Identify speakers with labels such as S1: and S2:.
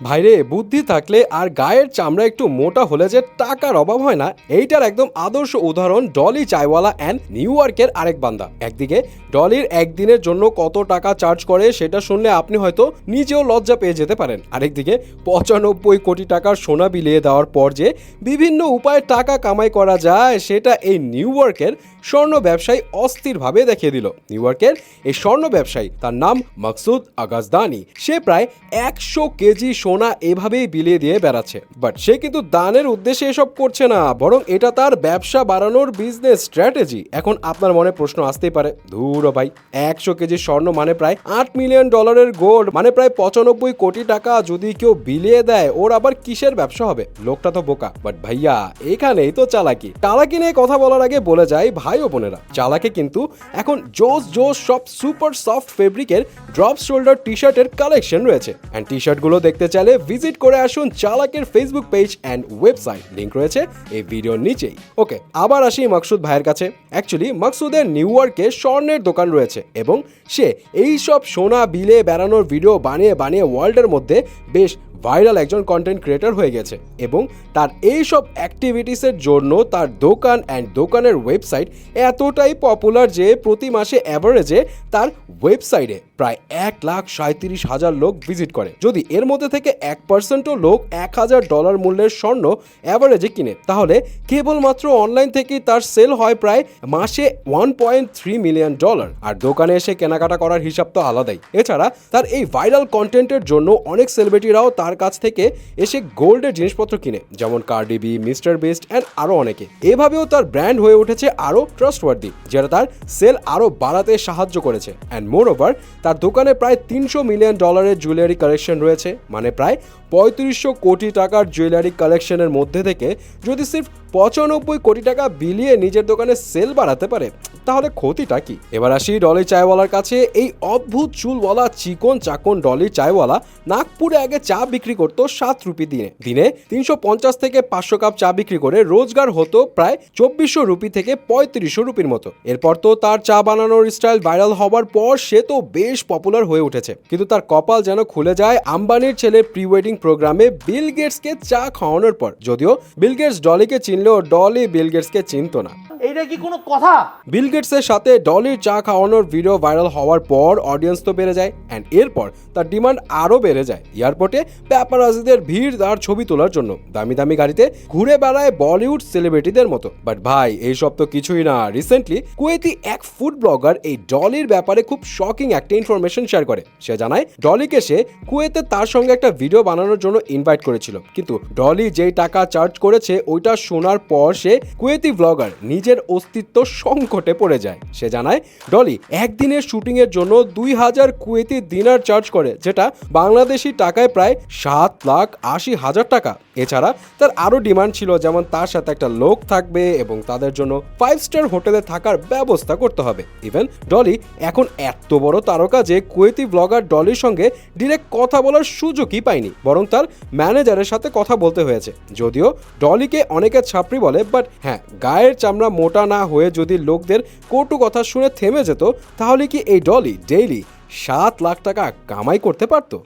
S1: ভাইরে, বুদ্ধি থাকলে আর গায়ের চামড়া একটু মোটা হলে যে টাকার অভাব হয় না, এইটার একদম আদর্শ উদাহরণ ডলি চাইওয়ালা অ্যান্ড নিউ ইয়র্কের আরেক বান্দা। একদিকে, ডলির একদিনের জন্য কত টাকা চার্জ করে সেটা শুনলে আপনি হয়তো নিজেও লজ্জা পেয়ে যেতে পারেন। আরেকদিকে, পঁচানব্বই কোটি টাকার সোনা বিলিয়ে দেওয়ার পর যে বিভিন্ন উপায়ে টাকা কামাই করা যায়, সেটা এই নিউ ইয়র্কের স্বর্ণ ব্যবসায়ী অস্থিরভাবে দেখিয়ে দিল। নিউ ইয়র্কের এই স্বর্ণ ব্যবসায়ী, তার নাম মকসুদ আগাজদানি সে প্রায় একশো কেজি সোনা এভাবেই বিলিয়ে দিয়ে বেড়াচ্ছে। বাট সে কিন্তু দানের উদ্দেশ্যে এসব করছে না, বরং এটা তার ব্যবসা বাড়ানোর বিজনেস স্ট্র্যাটেজি এখন আপনার মনে প্রশ্ন আসতেই পারে, ধুর ভাই, একশো কেজি স্বর্ণ মানে প্রায় আট মিলিয়ন ডলারের গোল্ড মানে প্রায় পঁচানব্বই কোটি টাকা যদি কেউ বিলিয়ে দেয়, ওর আবার কিসের ব্যবসা হবে? লোকটা তো বোকা। বাট ভাইয়া, এখানেই তো চালাকি। চালাকি নিয়ে কথা বলার আগে বলে যাই ভাই ও বোনেরা, চালাকে কিন্তু এখন জোস জোস সব সুপার সফট ফেব্রিকের ড্রপ শোল্ডার টি শার্টের কালেকশন রয়েছে। অ্যান্ড টি শার্টগুলো দেখতে চাইলে ভিজিট করে আসুন চালাকের Facebook page and website link রয়েছে এই ভিডিওর নিচেই। ওকে আবার আসি মাকসুদ ভাইয়ের কাছে। অ্যাকচুয়ালি মাকসুদের নিউ ইয়র্কে স্বর্ণের দোকান রয়েছে এবং সে এই সব সোনা বিলে বেড়ানোর ভিডিও বানিয়ে বানিয়ে ওয়ার্ল্ডের মধ্যে বেশ ভাইরাল একজন কন্টেন্ট ক্রিয়েটর হয়ে গেছে এবং তার এই সব অ্যাক্টিভিটিসের জন্য তার দোকান অ্যান্ড দোকানের ওয়েবসাইট এতটাই পপুলার যে প্রতি মাসে অ্যাভারেজে তার ওয়েবসাইটে প্রায় এক লাখ সাঁত্রিশ হাজার লোক ভিজিট করে। যদি এর মধ্যে থেকে এক পার্সেন্টও লোক এক হাজার ডলার মূল্যের স্বর্ণ অ্যাভারেজে কিনে, তাহলে কেবলমাত্র অনলাইন থেকেই তার সেল হয় প্রায় মাসে one point three million dollar আর দোকানে এসে কেনাকাটা করার হিসাব তো আলাদাই। এছাড়া তার এই ভাইরাল কন্টেন্টের জন্য অনেক সেলিব্রিটিরাও তার কাছ থেকে এসে গোল্ডের জিনিসপত্র কিনে, যেমন কার্ডিবি মিস্টার বেস্ট অ্যান্ড আরও অনেকে। এভাবেও তার ব্র্যান্ড হয়ে উঠেছে আরও ট্রাস্টওয়ার্দি যেটা তার সেল আরও বাড়াতে সাহায্য করেছে। অ্যান্ড মোর ওভার তার দোকানে প্রায় তিনশো মিলিয়ন ডলারের জুয়েলারি কালেকশন রয়েছে মানে প্রায় পঁয়ত্রিশশো কোটি টাকার জুয়েলারি কালেকশনের মধ্যে থেকে যদি সির্ফ পঁচানব্বই কোটি টাকা বিলিয়ে নিজের দোকানে সেল বাড়াতে পারে, তাহলে ক্ষতিটা কি? এবার আসি ডলি চায়ওয়ালার কাছে। এই অদ্ভুত চুলওয়ালা, চিকন চাকন ডলি চায়ওয়ালা নাগপুরে আগে চা বিক্রি করতো সাত রুপি দিনে। দিনে তিনশো পঞ্চাশ থেকে পাঁচশো কাপ চা বিক্রি করে রোজগার হতো প্রায় চব্বিশশো রুপি থেকে পঁয়ত্রিশশো রুপির মতো। এরপর তো তার চা বানানোর স্টাইল ভাইরাল হবার পর সে তো বেশ পপুলার হয়ে উঠেছে। কিন্তু তার কপাল যেন খুলে যায় আম্বানির ছেলে প্রি ওয়েডিং প্রোগ্রামে বিল গেটসকে চা খাওয়ানোর পর। যদিও বিল গেটস ডলিকে চিনলেও ডলি বিল গেটসকে চিনতো না।
S2: এইটা কি কোনো কথা?
S1: বিল গেটসের সাথে ডলির চা খাওয়ানোর ভিডিও ভাইরাল হওয়ার পর অডিয়েন্স তো বেড়ে যায় অ্যান্ড এরপর তার ডিমান্ড আরও বেড়ে যায়। এয়ারপোর্টে প্যাপারাজিদের ভিড় তার ছবি তোলার জন্য। দামি দামি গাড়িতে ঘুরে বেড়ায় বলিউড সেলিব্রিটিদের মতো। বাট ভাই এইসব তো কিছুই না। রিসেন্টলি কুয়েতি এক ফুড ব্লগার এই ডলির ব্যাপারে খুব শকিং একটা ইনফরমেশন শেয়ার করে। সে জানায়, ডলিকে সে কুয়েতে তার সঙ্গে একটা ভিডিও বানানোর জন্য ইনভাইট করেছিল। কিন্তু ডলি যেই টাকা চার্জ করেছে, ওইটা শোনার পর সে কুয়েতি ব্লগার নিজের অস্তিত্ব সংকটে পড়ে যায়। সে জানায়, ডলি, একদিনের শুটিং এর জন্য দুই হাজার কুয়েতি দিনার চার্জ করে, যেটা বাংলাদেশি টাকায় প্রায় সাত লাখ আশি হাজার টাকা। এছাড়া তার আরও ডিমান্ড ছিল, যেমন তার সাথে একটা লোক থাকবে এবং তাদের জন্য ফাইভ স্টার হোটেলে থাকার ব্যবস্থা করতে হবে। ইভেন ডলি এখন এত বড় তারকা যে কুয়েতি ব্লগার ডলির সঙ্গে ডিরেক্ট কথা বলার সুযোগই পায়নি, বরং তার ম্যানেজারের সাথে কথা বলতে হয়েছে। যদিও ডলিকে অনেকে ছাপড়ি বলে বাট হ্যাঁ গায়ের চামড়া মোটা না হয়ে যদি লোকদের কটু কথা শুনে থেমে যেত, তাহলে কি এই ডলি ডেইলি সাত লাখ টাকা কামাই করতে পারতো?